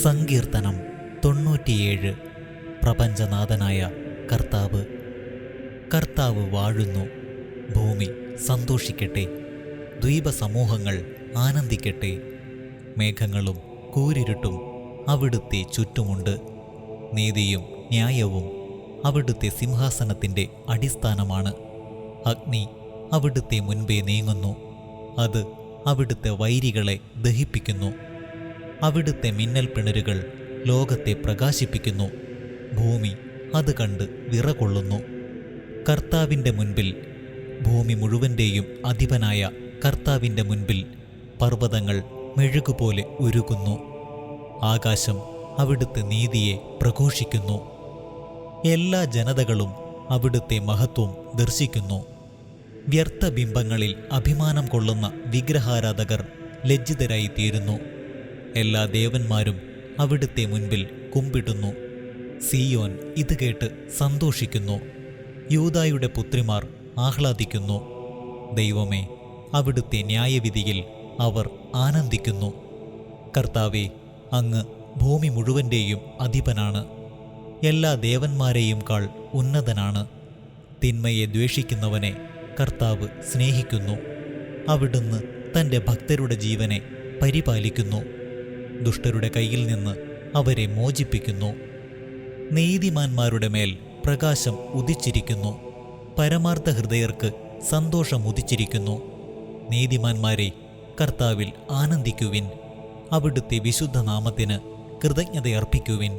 സങ്കീർത്തനം തൊണ്ണൂറ്റിയേഴ്. പ്രപഞ്ചനാഥനായ കർത്താവ്. കർത്താവ് വാഴുന്നു. ഭൂമി സന്തോഷിക്കട്ടെ. ദ്വീപസമൂഹങ്ങൾ ആനന്ദിക്കട്ടെ. മേഘങ്ങളും കൂരിരുട്ടും അവിടുത്തെ ചുറ്റുമുണ്ട്. നീതിയും ന്യായവും അവിടുത്തെ സിംഹാസനത്തിന്റെ അടിസ്ഥാനമാണ്. അഗ്നി അവിടുത്തെ മുൻപേ നീങ്ങുന്നു. അത് അവിടുത്തെ വൈരികളെ ദഹിപ്പിക്കുന്നു. അവിടുത്തെ മിന്നൽ പിണരുകൾ ലോകത്തെ പ്രകാശിപ്പിക്കുന്നു. ഭൂമി അത് കണ്ട് വിറകൊള്ളുന്നു. കർത്താവിന്റെ മുൻപിൽ ഭൂമി മുഴുവന്റെയും അധിപനായ കർത്താവിന്റെ മുൻപിൽ പർവതങ്ങൾ മെഴുകുപോലെ ഉരുകുന്നു. ആകാശം അവിടുത്തെ നീതിയെ പ്രഘോഷിക്കുന്നു. എല്ലാ ജനതകളും അവിടുത്തെ മഹത്വം ദർശിക്കുന്നു. വ്യർത്ഥ ബിംബങ്ങളിൽ അഭിമാനം കൊള്ളുന്ന വിഗ്രഹാരാധകർ ലജ്ജിതരായി തീരുന്നു എല്ലാ ദേവന്മാരും അവിടുത്തെ മുൻപിൽ കുമ്പിടുന്നു. സിയോൻ ഇത് കേട്ട് സന്തോഷിക്കുന്നു. യൂതായുടെ പുത്രിമാർ ആഹ്ലാദിക്കുന്നു. ദൈവമേ അവിടുത്തെ ന്യായവിധിയിൽ അവർ ആനന്ദിക്കുന്നു. കർത്താവെ അങ്ങ് ഭൂമി മുഴുവന്റെയും അധിപനാണ്. എല്ലാ ദേവന്മാരെയും കാൾ ഉന്നതനാണ്. തിന്മയെ ദ്വേഷിക്കുന്നവനെ കർത്താവ് സ്നേഹിക്കുന്നു. അവിടുന്ന് തന്റെ ഭക്തരുടെ ജീവനെ പരിപാലിക്കുന്നു. ദുഷ്ടരുടെ കയ്യിൽ നിന്ന് അവരെ മോചിപ്പിക്കുന്നു. നീതിമാന്മാരുടെ മേൽ പ്രകാശം ഉദിച്ചിരിക്കുന്നു. പരമാർത്ഥ ഹൃദയർക്ക് സന്തോഷം ഉദിച്ചിരിക്കുന്നു. നീതിമാന്മാരെ കർത്താവിൽ ആനന്ദിക്കുവിൻ. അവിടുത്തെ വിശുദ്ധ നാമത്തിന് കൃതജ്ഞതയർപ്പിക്കുവിൻ.